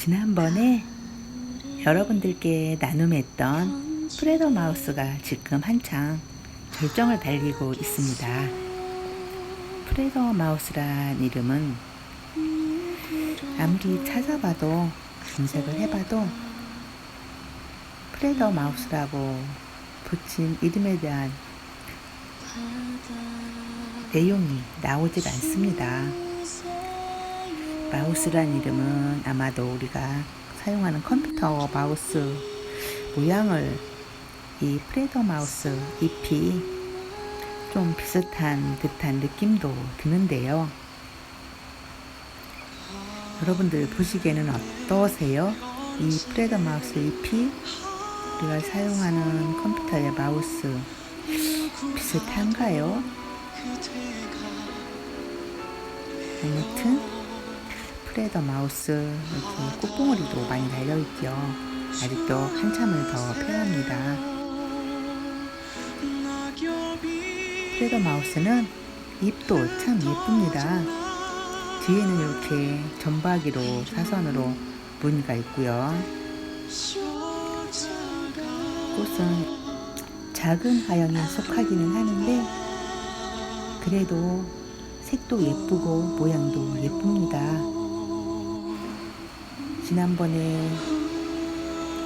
지난번에 여러분들께 나눔했던 프레더 마우스가 지금 한창 절정을 달리고 있습니다. 프레더 마우스란 이름은 아무리 찾아봐도 검색을 해봐도 프레더 마우스라고 붙인 이름에 대한 내용이 나오질 않습니다. 마우스란 이름은 아마도 우리가 사용하는 컴퓨터 마우스 모양을 이 프레더 마우스 잎이 좀 비슷한 듯한 느낌도 드는데요. 여러분들 보시기에는 어떠세요? 이 프레더 마우스 잎이 우리가 사용하는 컴퓨터의 마우스 비슷한가요? 아무튼 프레더 마우스 이렇게 꽃봉오리도 많이 달려있죠. 아직도 한참을 더 펴야 합니다. 프레더 마우스는 잎도 참 예쁩니다. 뒤에는 이렇게 점박이로 사선으로 무늬가 있고요. 꽃은 작은 화형에 속하기는 하는데 그래도 색도 예쁘고 모양도 예쁩니다. 지난번에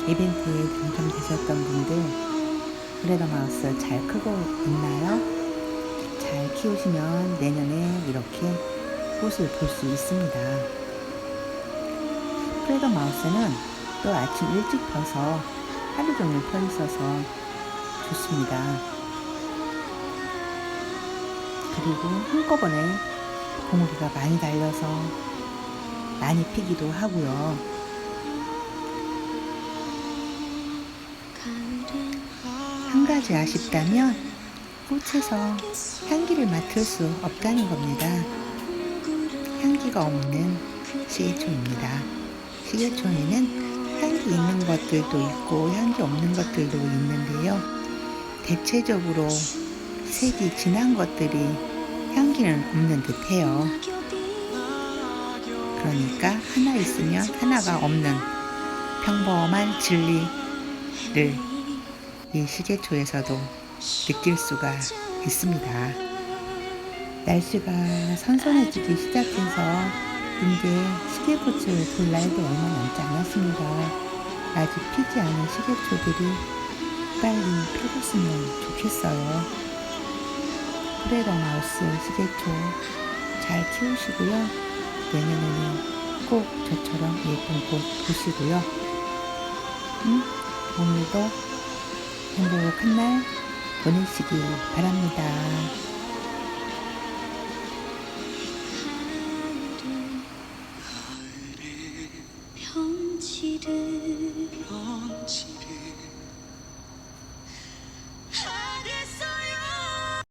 이벤트에 당첨되셨던 분들 프레더 마우스 잘 크고 있나요? 잘 키우시면 내년에 이렇게 꽃을 볼 수 있습니다. 프레더 마우스는 또 아침 일찍 펴서 하루 종일 펴 있어서 좋습니다. 그리고 한꺼번에 봉우리가 많이 달려서 많이 피기도 하고요. 한 가지 아쉽다면 꽃에서 향기를 맡을 수 없다는 겁니다. 향기가 없는 시계초입니다. 시계초에는 향기 있는 것들도 있고 향기 없는 것들도 있는데요. 대체적으로 색이 진한 것들이 향기는 없는 듯해요. 그러니까 하나 있으면 하나가 없는 평범한 진리를 이 시계초에서도 느낄 수가 있습니다. 날씨가 선선해지기 시작해서 이제 시계꽃을 볼 날도 얼마 남지 않았습니다. 아직 피지 않은 시계초들이 빨리 펴줬으면 좋겠어요. 프레더 마우스 시계초 잘 키우시고요. 내년에는 꼭 저처럼 예쁜 꽃 보시고요. 음, 오늘도 행복한 날 보내시기 바랍니다.